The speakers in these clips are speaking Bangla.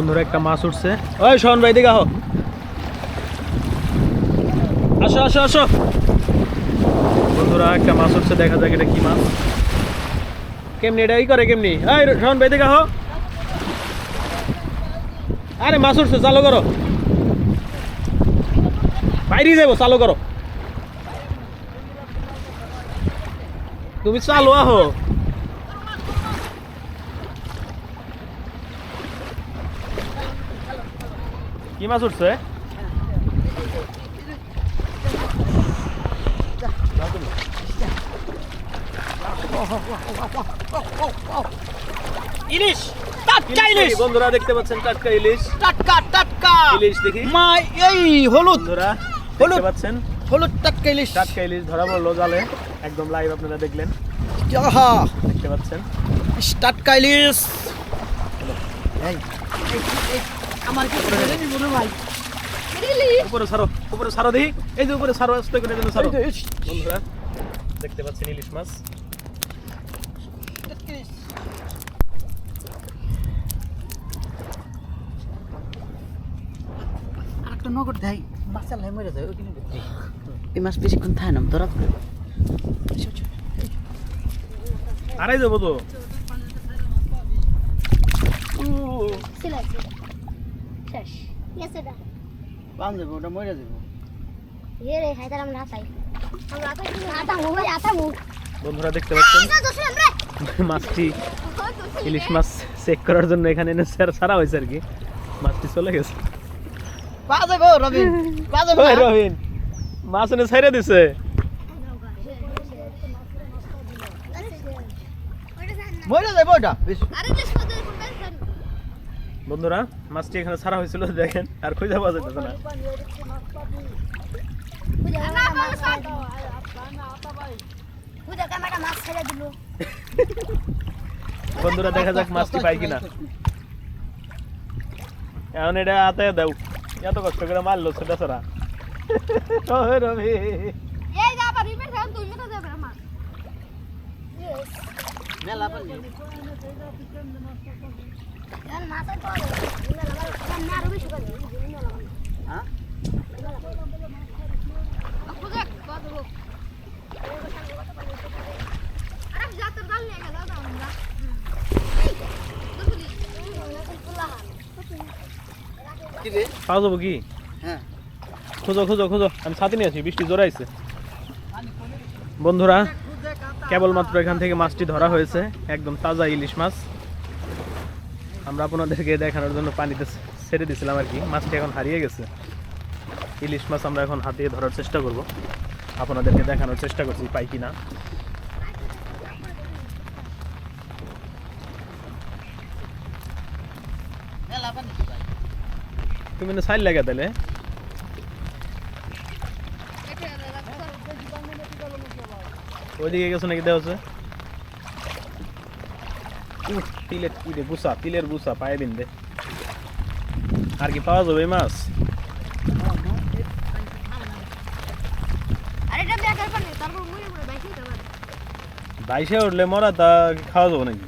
বন্ধুরা, একটা মাছ উঠছে। ওই শোন ভাই দিকে আহো। আসো আসো আসো। বন্ধুরা, একটা মাছ উঠছে, দেখা যাক এটা কি মাছ। কেমনি, এটা ই করে কেমনি? এই শোন ভাই দিকে আহো। আরে, মাছ উঠছে, চালু করো। বাইরে যাব, চালু করো। তুমি চালু আহো। কি মাছ উঠছে? ইলিশ টাটকা ইলিশ বন্ধুরা দেখতে পাচ্ছেন টাটকা ইলিশ। টাটকা টাটকা। ইলিশ দেখি। মা এই হলুদ। বন্ধুরা হলুদ। দেখতে পাচ্ছেন? হলুদ টাটকা ইলিশ। টাটকা ইলিশ ধরা পড়ল জালে। একদম লাইভ আপনারা দেখলেন। আহা। দেখতে পাচ্ছেন। টাটকা ইলিশ। এই আমার কি করে বলো ভাই। উপরে সারো উপরে সারো দেখি। এই যে উপরে সারো আস্তে করে যেন সারো। এই যে, ইস, বন্ধুরা দেখতে পাচ্ছেন ইলিশ মাছ। আরেকটা নগর দেয় বাচ্চা লাই মরে যায় ওইখানে এই মাছ বেশিক্ষণ থাকে না ধরা আড়াই যাব তো। সিলাইছি শেষ। গেছে এটা বাম যাব ওটা মরে যাব এ রে মুখ আতা মুখ বন্ধুরা দেখতে পাচ্ছেন? মাছটি ইলিশ মাছ চেক করার জন্য এখানে এনে সার- সারা হয়েছে আর কি। মাছটি চলে গেছে। পা যাব রবিন। যাব ওই রবিন মাছ এনে ছাইরে দিছে। মরে যাব ওটা আরে বন্ধুরা, মাছটি এখানে ছাড়া হয়েছিল, দেখেন, আর খুঁজে পাওয়া যেতেছে না। বন্ধুরা, দেখা যাক মাছটি পাই কিনা। এখন এটা হাতে দাও। এত কষ্ট করে মারলো ছোটা ছোড়া। রবি। মেলা পাওয়া যাব কি? হ্যাঁ। খুঁজো খুঁজো খুঁজো। আমি ছাতি নিয়ে আছি বৃষ্টি জোরাইছে বন্ধুরা কেবলমাত্র এখান থেকে মাছটি ধরা হয়েছে একদম তাজা ইলিশ মাছ। আমরা আপনাদেরকে দেখানোর জন্য পানিতে ছেড়ে দিয়েছিলাম আর কি। মাছটি এখন হারিয়ে গেছে। ইলিশ মাছ আমরা এখন হাতিয়ে ধরার চেষ্টা করব। আপনাদেরকে দেখানোর চেষ্টা করছি পাই কি না তুমি না সাইড লাগা তাহলে। ওইদিকে গেছো নাকি দেওয়া উহ, তিলের কি রে বুসা তিলের বুসা পায়ে বিন্দে আর কি পাওয়া যাবে এই মাছ? বাইশে উঠলে মরা তা খাওয়া যাব নাকি?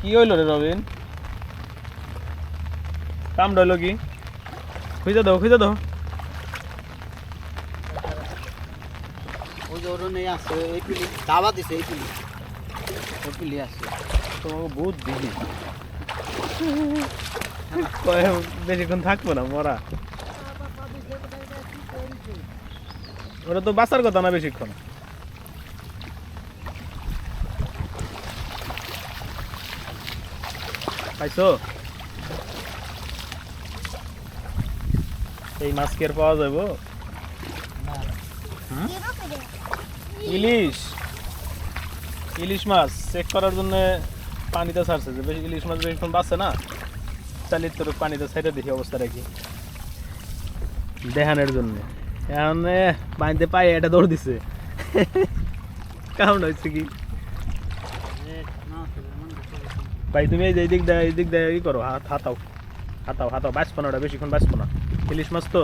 কি হইল রে রবিন? কাম রইল কি? খুঁজে দাও খুঁজে দাও। আছে এই পিলি দাবা দিছে এই পিলি। ওই পিলি আছে। তোমাকে বহুত বেশিক্ষণ থাকব না মরা। ওরা তো বাঁচার কথা না বেশিক্ষণ। পাইছো? এই মাছ কি আর পাওয়া যাব ইলিশ। ইলিশ মাছ চেক করার জন্য পানিতে ছাড়ছে যে বেশি ইলিশ মাছ বেশিক্ষণ বাঁচে না। চালিয়ে তোর পানিতে ছেড়ে দেখি অবস্থা রাখি। দেখানোর জন্য। এখন পানিতে পায়ে এটা দৌড় দিছে। কেমন হয়েছে কি? ভাই, তুমি এই দিক দেয় এই দিক দেয় ই করো, হাত হাতাও। হাতাও হাতাও, বাঁচবো না ওটা, বেশিক্ষণ বাঁচবো না। ইলিশ মাছ তো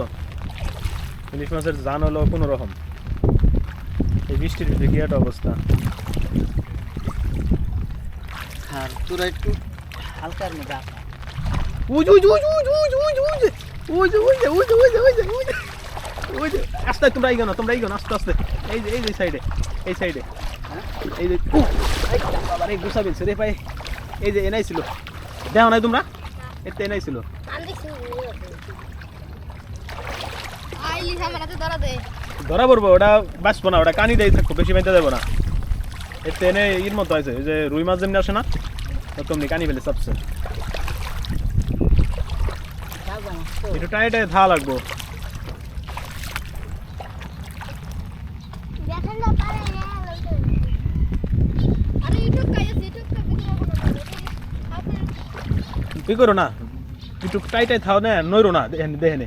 ইলিশ মাছের জান হলো কোনো রকম। এই বৃষ্টির ভিতরে কি একটা অবস্থা আর তোরা একটু হালকার মধ্যে উই উই উই উই উই উই উই উই উই উই উই উই উই উই আস্তে তোমরা আইগো না তোমরা আইগো না আস্তে আস্তে এই যে এই যে সাইডে এই সাইডে এই যে উ এই বাবা রে গুছা বেলছে রে ভাই এই যে এনাই ছিল দেখো নাই তোমরা এতে এনাই ছিল আইলি আমার হাতে ধরা দে ধরা পড়ব ওটা বাঁচবো না, ওটা কানি দেয় থাকব, বেশি বাইতে যাব না। এতে এনে ইর মতো আছে যে রুই মাছ যেমনি আসে না তেমনি কানি ফেলে সবসে একটু টাইটে ধা লাগবো। কা করো না? একটু টাইটাই থাও না নইরো না দেখেনে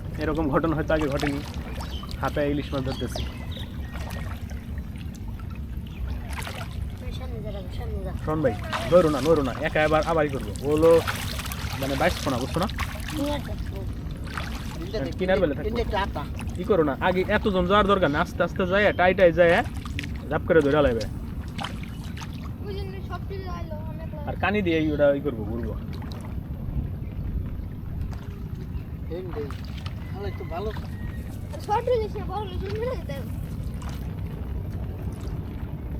এরকম ঘটনা হয়তো আগে ঘটেনি। হাতে ইলিশ মাছ ধরতেছি। শোন ভাই নইরো না নইরো না, একা এবার আবারই করব। ওগুলো মানে বাইশশো না বুঝছ না? কিনার বেলা। কি করো না, আগে এত জন যাওয়ার দরকার না আস্তে আস্তে যায় টাইটাই যায় ঝাপ করে ধরে লাগবে আর কানি দিয়ে ওটা ই করব, ঘুরবো। তাহলে একটু ভালো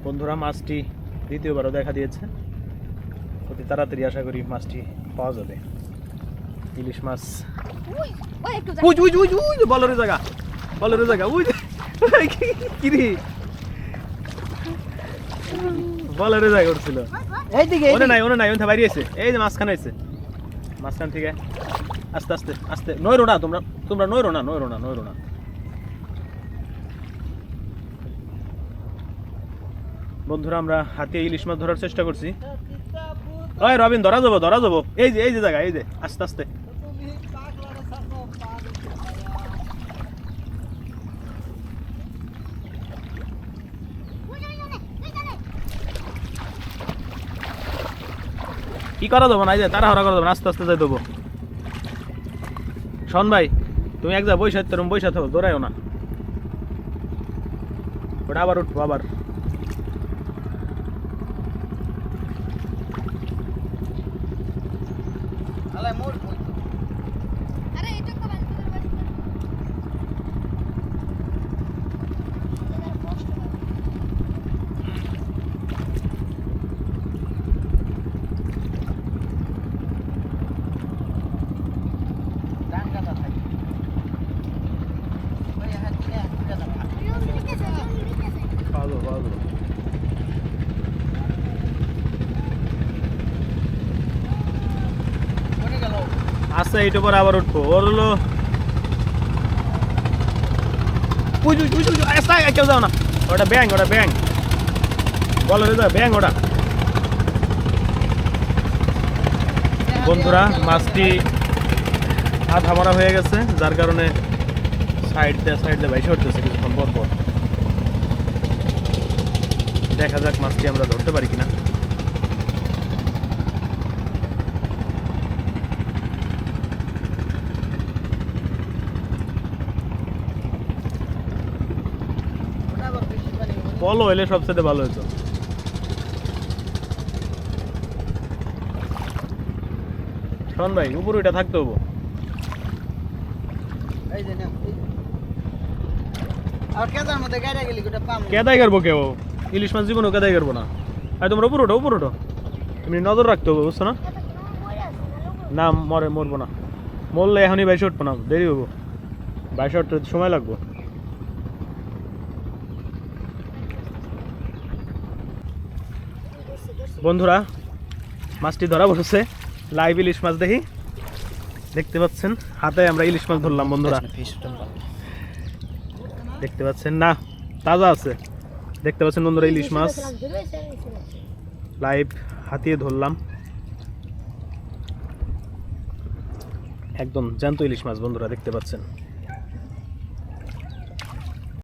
বন্ধুরা মাছটি দ্বিতীয়বারও দেখা দিয়েছে। অতি তাড়াতাড়ি আশা করি মাছটি পাওয়া যাবে। ইলিশ মাছ। উই উই উই উই বলরে জায়গা বলরে জায়গা উই কি রে? বলরে জায়গা উঠছিল। এইদিকে ওনে নাই ওনে নাই ওনে বাইরে আছে এই যে মাঝখানে আছে মাঝখান থেকে আস্তে আস্তে আস্তে। নইরো না তোমরা তোমরা নইরো না নইরো না নইরো না। বন্ধুরা আমরা হাতে ইলিশ মাছ ধরার চেষ্টা করছি। ওই রবিন ধরা যাব ধরা যাব। এই যে এই যে জায়গা এই যে আস্তে আস্তে। কি করা যাব না এই যে তারা হরা করা না, আস্তে আস্তে যাই দেবো। শোন ভাই, তুমি এক যা বৈশাখ তেরম বৈশাখ থাকো, দৌড়াইও না। ওটা আবার উঠবো, আবার। মোট কই তো? আরে এটা তো বাজ করে বাজ করে এবার কষ্ট হয় ডাঙ্গাটা থাকে ওই হাত দিয়ে ডাঙ্গাটা থাকে নিয়ম লিখেছে নিয়ম লিখেছে পাবো পাবো কোনে গেল আস্তে এইটা পরে আবার উঠবো। ওর হলো আয়, কেউ যাও না। ওটা ব্যাং ওটা ব্যাং বলো রে ব্যাং ওটা। বন্ধুরা মাছটি আধা মারা হয়ে গেছে যার কারণে সাইড দিয়ে সাইড দিয়ে বাইশে উঠতেছে কিছুক্ষণ পর পর। দেখা যাক মাছটি আমরা ধরতে পারি কিনা ওটা আবার বেশি পানি হবে না। পলো এলে সবচেয়ে ভালো হতো শোন ভাই উপরে ওইটা থাকতে হব কেদাই করব কেউ? ইলিশ মাছ জীবনও কেদাই করব না। আর তোমরা উপর ওঠো উপর ওঠো। তুমি নজর রাখতে হবে বুঝছ না? না মরে মরবো না। মরলে এখনই বাইশে উঠবো না দেরি হব বাইশে উঠতে সময় লাগবো। বন্ধুরা মাছটি ধরা বসেছে। লাইভ ইলিশ মাছ দেখি। দেখতে পাচ্ছেন হাতে আমরা ইলিশ মাছ ধরলাম বন্ধুরা। দেখতে পাচ্ছেন না তাজা আছে। দেখতে পাচ্ছেন বন্ধুরা ইলিশ মাছ। লাইভ হাতিয়ে ধরলাম। একদম জ্যান্ত ইলিশ মাছ বন্ধুরা দেখতে পাচ্ছেন।